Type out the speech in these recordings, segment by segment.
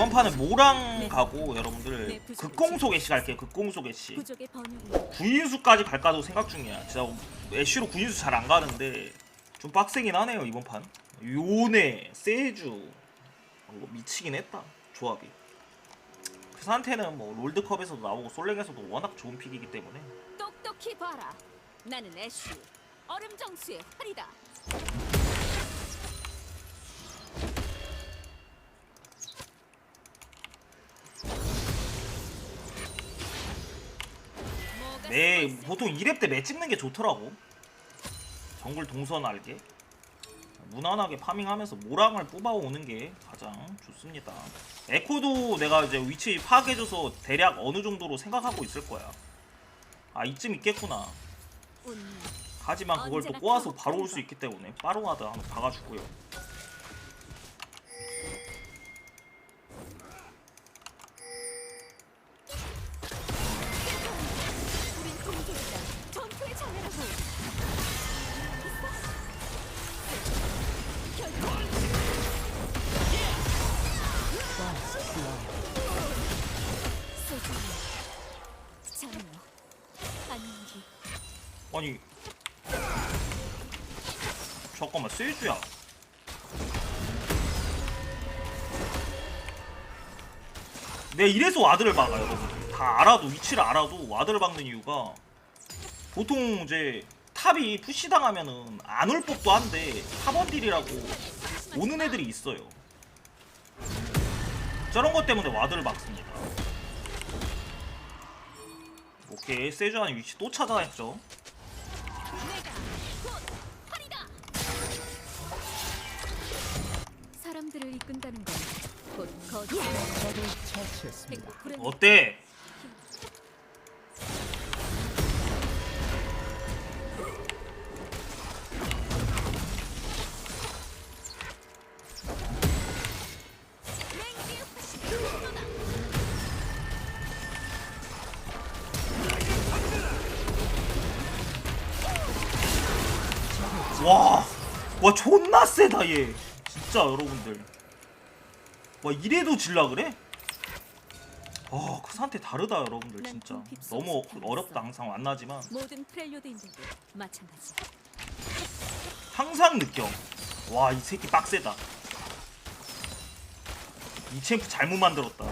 이번 판은 모랑 가고 여러분들 극공속 애쉬 갈게요 극공속 애쉬 부족의 번영을 구인수까지 갈까도 생각 중이야. 진짜 애쉬로 구인수 잘 안 가는데 좀 빡세긴 하네요 이번 판. 요네 세주. 어, 이거 미치긴 했다 조합이. 그 상태는 뭐 롤드컵에서도 나오고 솔랭에서도 워낙 좋은 픽이기 때문에. 똑똑히 봐라. 나는 애쉬. 얼음 정수의 활이다. 숨어있을까? 보통 2렙 때 매 찍는 게 좋더라고 정글 동선 알게 무난하게 파밍하면서 모랑을 뽑아오는 게 가장 좋습니다 에코도 내가 이제 위치 파악해줘서 대략 어느 정도로 생각하고 있을 거야 아 이쯤 있겠구나 운명. 하지만 그걸 또 꼬아서 바로 올 수. 있기 때문에 빠롱하드 한번 박아주고요 아니. 잠깐만 세주야. 내가 이래서 와드를 박아 여러분. 다 알아도 위치를 알아도 와드를 박는 이유가 보통 이제 탑이 푸시 당하면은 안 올 법도 한데 탑원 딜이라고 오는 애들이 있어요. 저런 것 때문에 와드를 박습니다. 오케이 세주하는 위치 또 찾아냈죠 끈다는 건곧 거짓. 적을 처치했습니다. 행복 불행. 어때? 와, 와 존나 세다 얘. 진짜 여러분들. 와 이래도 질라 그래? 아, 그 상태 다르다 여러분들 진짜. 너무 어렵다 항상 만나지만 모든 프렐류드인들도 마찬가지. 항상 느껴. 와, 이 새끼 빡세다. 이 챔프 잘못 만들었다.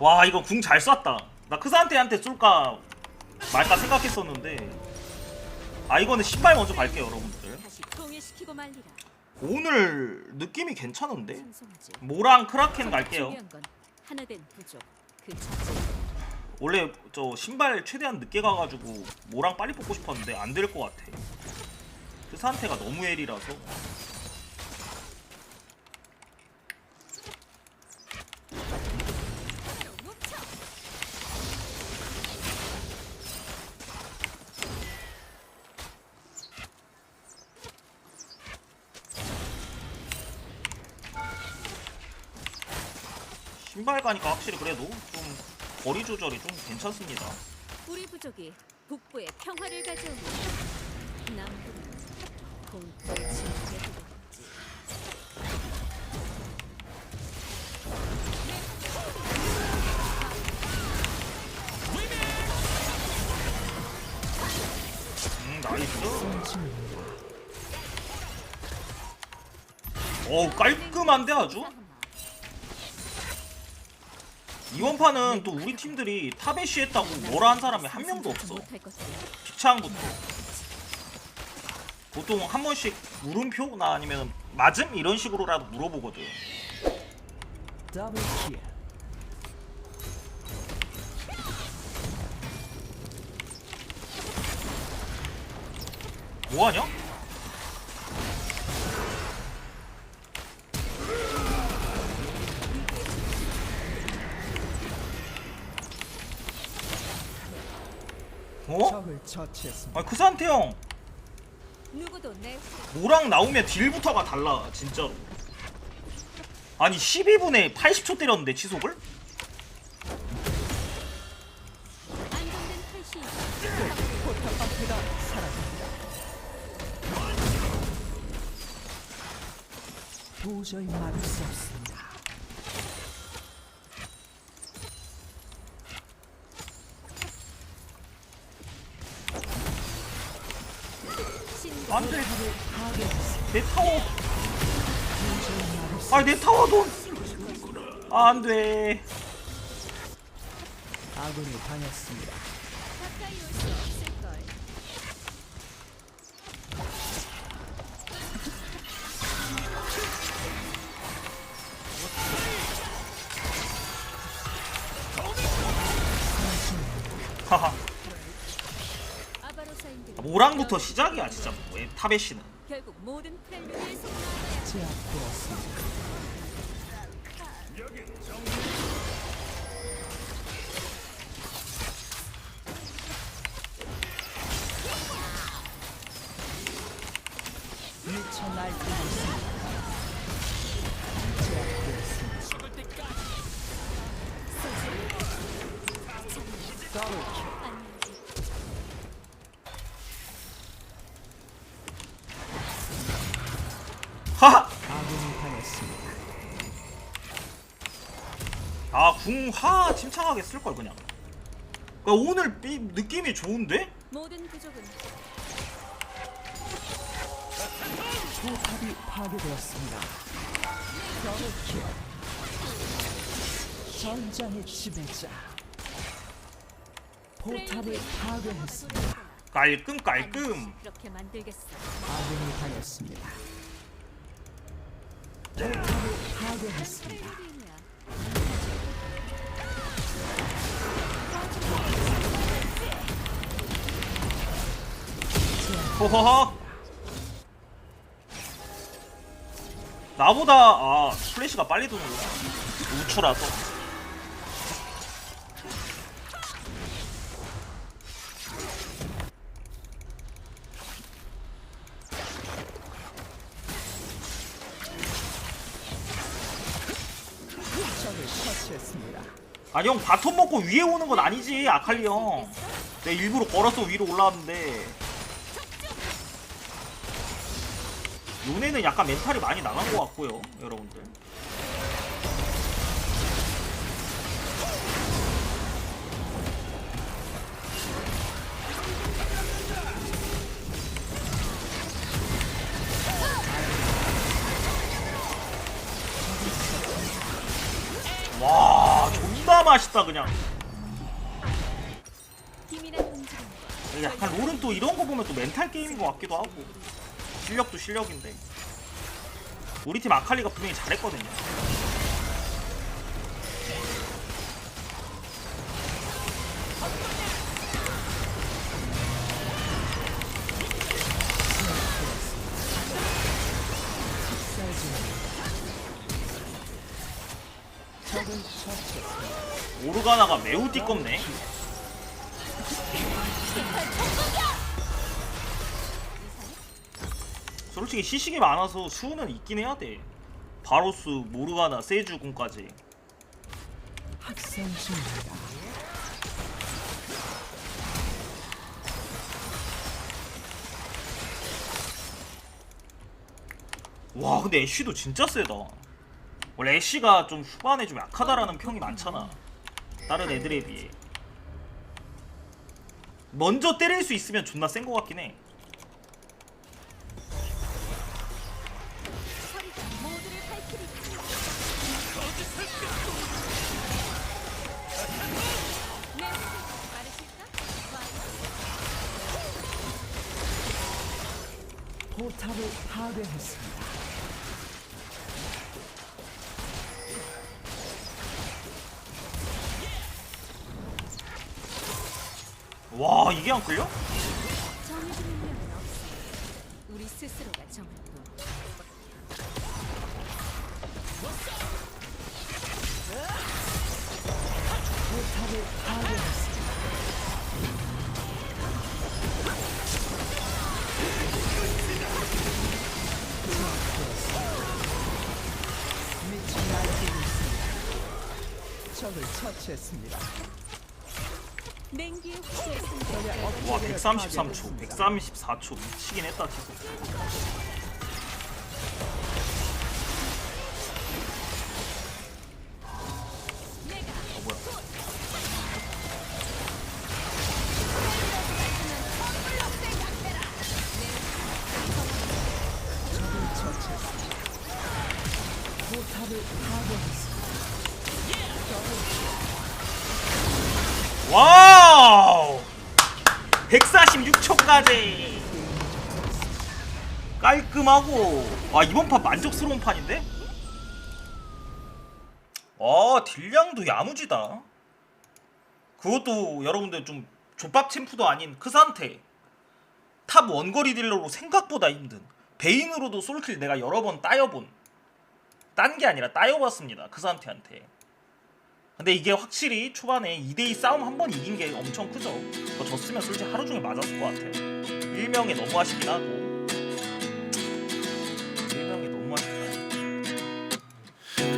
와, 이거 궁 잘 쐈다. 나 크산테한테 쏠까 말까 생각했었는데. 아, 이거는 신발 먼저 갈게요, 여러분들. 오늘 느낌이 괜찮은데? 모랑 크라켄 갈게요. 그. 원래 저 신발 최대한 늦게 가가지고 모랑 빨리 뽑고 싶었는데 안 될 것 같아. 그 상태가 너무 헬이라서. 신발 가니까 확실히 그래도 좀 거리 조절이 좀 괜찮습니다. 우리 부족이 북부에 평화를 가져오고 남부는 공포의 침묵에 들어갔지. 음, 나이스. 어우, 깔끔한데 아주? 이번 판은 또 우리 팀들이 탑애쉬 했다고 뭐라 한 사람이 한 명도 없어. 기창부터. 보통 한 번씩 물음표나 아니면 맞음 이런 식으로라도 물어보거든. 뭐하냐? 어? 적을 처치했습니다. 아니 그 상태 형 누구도 내 뭐랑 나오면 딜부터가 달라 진짜로 아니 12분에 80초 때렸는데 치속을? 안정된 탈시 포탑 방패가 사라집니다. 도저히 막을 수 없습니다. 아니 내 타워도 아 안돼. 아군이 걸. 하하. 모랑부터 시작이야 진짜. 왜 타베시는 결국 모든 제압되었습니다. 미쳐 날뛰고 있습니다. 제압되었습니다. 더블 킬. 아궁하 침착하게 쓸 걸 그냥 그러니까 오늘 삐, 느낌이 좋은데? 모든 부족은 포탑이 파괴되었습니다. 더블킬. 전장의 지배자. 포탑을 파괴했습니다. 깔끔 깔끔 그렇게 만들겠어. 아군이 당했습니다. 포탑을 파괴했습니다. 호호호. 나보다 아 플래시가 빨리 도는구나 우추라서. 아니 형 바톤 먹고 위에 오는 건 아니지 아칼리 형. 내가 일부러 걸어서 위로 올라왔는데 요네는 약간 멘탈이 많이 나간 것 같고요 여러분들. 와 존나 맛있다 그냥. 약간 롤은 또 이런 거 보면 또 멘탈 게임인 것 같기도 하고 실력도 실력인데 우리 팀 아칼리가 분명히 잘했거든요. 오르가나가 매우 띠껍네 솔직히 시식이 많아서 수는 있긴 해야 돼. 바로스, 모르가나, 세주군까지. 학생 중입니다. 와 근데 애쉬도 진짜 세다. 원래 애쉬가 좀 후반에 좀 약하다라는 평이 많잖아. 다른 애들에 비해. 먼저 때릴 수 있으면 존나 센 거 같긴 해 포탑을 파괴했습니다. 와 이게 안 끌려? 처치했습니다. 적의 와 업체계를 133초 파괴했습니다. 134초 미치긴 했다 지금 어 뭐야 처치했습니다. 포탑을 파괴했습니다. 와우! 146초까지. 깔끔하고. 아 이번 판 만족스러운 판인데? 아 딜량도 야무지다. 그것도 여러분들 좀 족밥 챔프도 아닌 크산테 탑 원거리 딜러로 생각보다 힘든. 베인으로도 솔킬 내가 여러 번 따여본. 딴 게 아니라 따여봤습니다 크산테한테 근데 이게 확실히 초반에 2대2 싸움 한 번 이긴 게 엄청 크죠. 더 졌으면 솔직히 하루 종일 맞았을 것 같아요. 일명이 너무 아쉽긴 하고. 일명이 너무 아쉽다.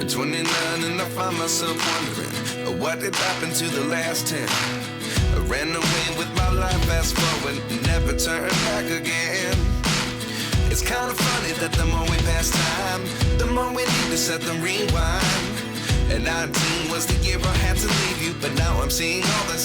29 and I find myself wondering uh, what did happen to the last 10. I ran away with my life, fast forward, never turn back again. It's kind of funny that the more we pass time, the more we need to set the rewind. And 19 was the year I had to leave you, but now I'm seeing all the